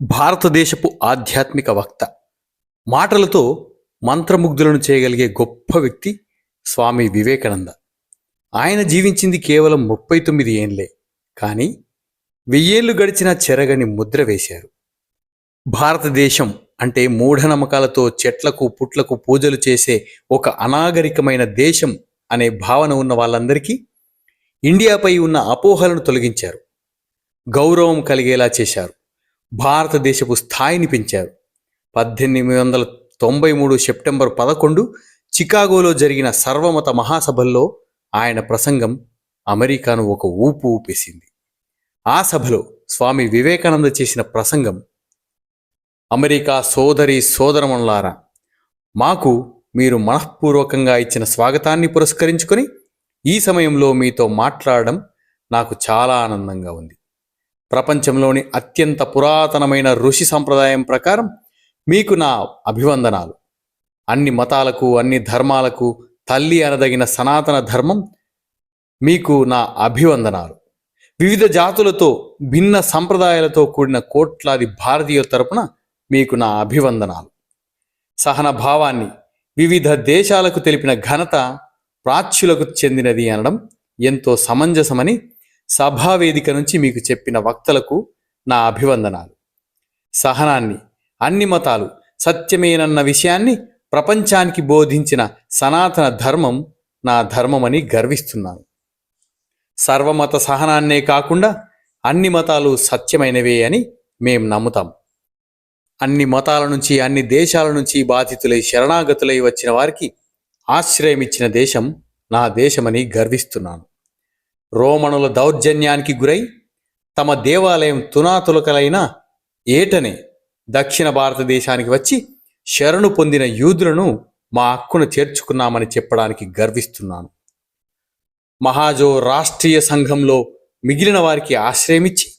భారతదేశపు ఆధ్యాత్మిక వక్త. మాటలతో మంత్రముగ్ధులను చేయగలిగే గొప్ప వ్యక్తి స్వామి వివేకానంద. ఆయన జీవించింది కేవలం ముప్పై తొమ్మిది ఏండ్లే కానీ వెయ్యేళ్ళు గడిచిన చెరగని ముద్ర వేశారు. భారతదేశం అంటే మూఢనమ్మకాలతో చెట్లకు పుట్లకు పూజలు చేసే ఒక అనాగరికమైన దేశం అనే భావన ఉన్న వాళ్ళందరికీ ఇండియాపై ఉన్న అపోహలను తొలగించారు. గౌరవం కలిగేలా చేశారు. భారతదేశపు స్థాయిని పెంచారు. పద్దెనిమిది వందల తొంభై మూడు సెప్టెంబర్ పదకొండు చికాగోలో జరిగిన సర్వమత మహాసభల్లో ఆయన ప్రసంగం అమెరికాను ఒక ఊపు ఊపేసింది. ఆ సభలో స్వామి వివేకానంద చేసిన ప్రసంగం అమెరికా సోదరి సోదరమణులారా మాకు మీరు మనఃపూర్వకంగా ఇచ్చిన స్వాగతాన్ని పురస్కరించుకొని ఈ సమయంలో మీతో మాట్లాడడం నాకు చాలా ఆనందంగా ఉంది. ప్రపంచంలోని అత్యంత పురాతనమైన ఋషి సంప్రదాయం ప్రకారం మీకు నా అభివందనాలు. అన్ని మతాలకు అన్ని ధర్మాలకు తల్లి అనదగిన సనాతన ధర్మం మీకు నా అభివందనాలు. వివిధ జాతులతో భిన్న సంప్రదాయాలతో కూడిన కోట్లాది భారతీయుల తరపున మీకు నా అభివందనాలు. సహన భావాన్ని వివిధ దేశాలకు తెలిపిన ఘనత ప్రాచ్యులకు చెందినది అనడం ఎంతో సమంజసమని సభావేదిక నుంచి మీకు చెప్పిన వక్తలకు నా అభివందనాలు. సహనాన్ని అన్ని మతాలు సత్యమేనన్న విషయాన్ని ప్రపంచానికి బోధించిన సనాతన ధర్మం నా ధర్మమని గర్విస్తున్నాను. సర్వమత సహనాన్నే కాకుండా అన్ని మతాలు సత్యమైనవే అని మేం నమ్ముతాం. అన్ని మతాల నుంచి అన్ని దేశాల నుంచి బాధితులై శరణాగతులై వచ్చిన వారికి ఆశ్రయం ఇచ్చిన దేశం నా దేశమని గర్విస్తున్నాను. రోమణుల దౌర్జన్యానికి గురై తమ దేవాలయం తునాతులకలైన ఏటనే దక్షిణ భారతదేశానికి వచ్చి శరణు పొందిన యూదులను మా హక్కును చేర్చుకున్నామని చెప్పడానికి గర్విస్తున్నాను. మహాజో రాష్ట్రీయ సంఘంలో మిగిలిన వారికి ఆశ్రయమిచ్చి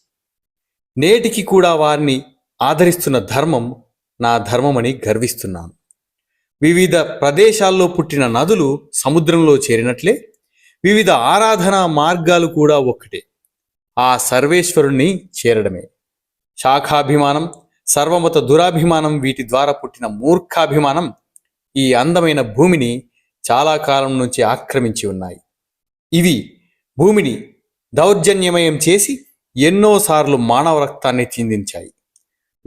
నేటికి కూడా వారిని ఆదరిస్తున్న ధర్మం నా ధర్మమని గర్విస్తున్నాను. వివిధ ప్రదేశాల్లో పుట్టిన నదులు సముద్రంలో చేరినట్లే వివిధ ఆరాధనా మార్గాలు కూడా ఒక్కటే. ఆ సర్వేశ్వరుణ్ణి చేరడమే. శాఖాభిమానం సర్వమత దురాభిమానం వీటి ద్వారా పుట్టిన మూర్ఖాభిమానం ఈ అందమైన భూమిని చాలా కాలం నుంచి ఆక్రమించి ఉన్నాయి. ఇవి భూమిని దౌర్జన్యమయం చేసి ఎన్నోసార్లు మానవ రక్తాన్ని చిందించాయి.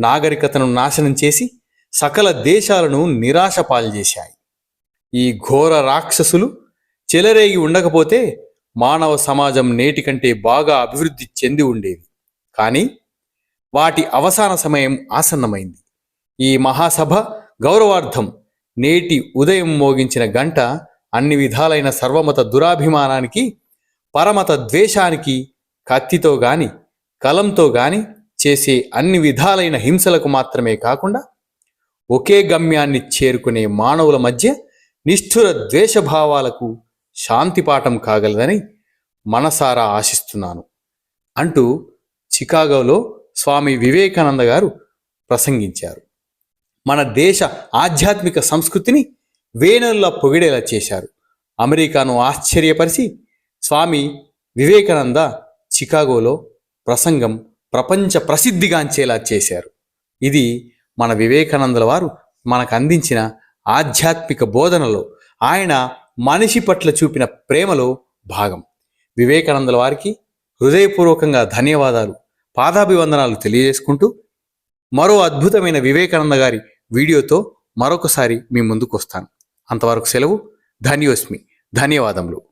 నాగరికతను నాశనం చేసి సకల దేశాలను నిరాశ పాల్చేశాయి ఈ ఘోర రాక్షసులు చెలరేగి ఉండకపోతే మానవ సమాజం నేటి కంటే బాగా అభివృద్ధి చెంది ఉండేది. కానీ వాటి అవసాన సమయం ఆసన్నమైంది. ఈ మహాసభ గౌరవార్థం నేటి ఉదయం మోగించిన గంట అన్ని విధాలైన సర్వమత దురాభిమానానికి పరమత ద్వేషానికి కత్తితో గాని కలంతో గాని చేసే అన్ని విధాలైన హింసలకు మాత్రమే కాకుండా ఒకే గమ్యాన్ని చేరుకునే మానవుల మధ్య నిష్ఠుర ద్వేషభావాలకు శాంతిపాఠం కాగలదని మనసారా ఆశిస్తున్నాను అంటూ చికాగోలో స్వామి వివేకానంద గారు ప్రసంగించారు. మన దేశ ఆధ్యాత్మిక సంస్కృతిని వేనల్లా పొగిడేలా చేశారు. అమెరికాను ఆశ్చర్యపరిచి స్వామి వివేకానంద చికాగోలో ప్రసంగం ప్రపంచ ప్రసిద్ధిగాంచేలా చేశారు. ఇది మన వివేకానందుల వారు మనకు అందించిన ఆధ్యాత్మిక బోధనలో ఆయన మనిషి పట్ల చూపిన ప్రేమలో భాగం. వివేకానందల వారికి హృదయపూర్వకంగా ధన్యవాదాలు. పాదాభివందనాలు తెలియజేసుకుంటూ మరో అద్భుతమైన వివేకానంద గారి వీడియోతో మరొకసారి మీ ముందుకు వస్తాను అంతవరకు సెలవు. ధన్యోస్మి. ధన్యవాదములు.